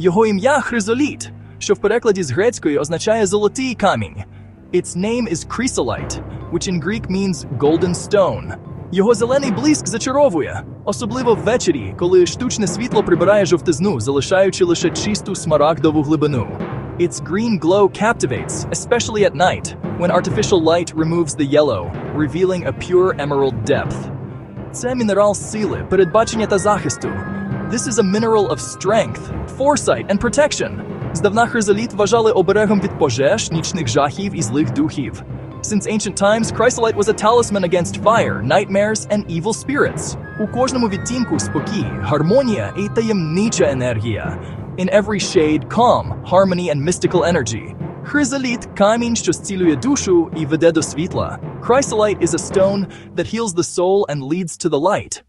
Його ім'я Хризоліт, що в перекладі з грецької означає золотий камінь. Its name is chrysolite, which in Greek means golden stone. Його зелений блиск зачаровує, особливо ввечері, коли штучне світло прибирає жовтизну, залишаючи лише чисту смарагдову глибину. Its green glow captivates, especially at night, when artificial light removes the yellow, revealing a pure emerald depth. Це мінерал сили, передбачення та захисту. This is a mineral of strength, foresight and protection. Здавна хризоліт вважали оберегом від пожеж, нічних жахів і злих духів. Since ancient times, chrysolite was a talisman against fire, nightmares and evil spirits. У кожному відтінку спокій, гармонія і таємнича енергія. In every shade, calm, harmony and mystical energy. Хризоліт – камінь, що зцілює душу і веде до світла. Chrysolite is a stone that heals the soul and leads to the light.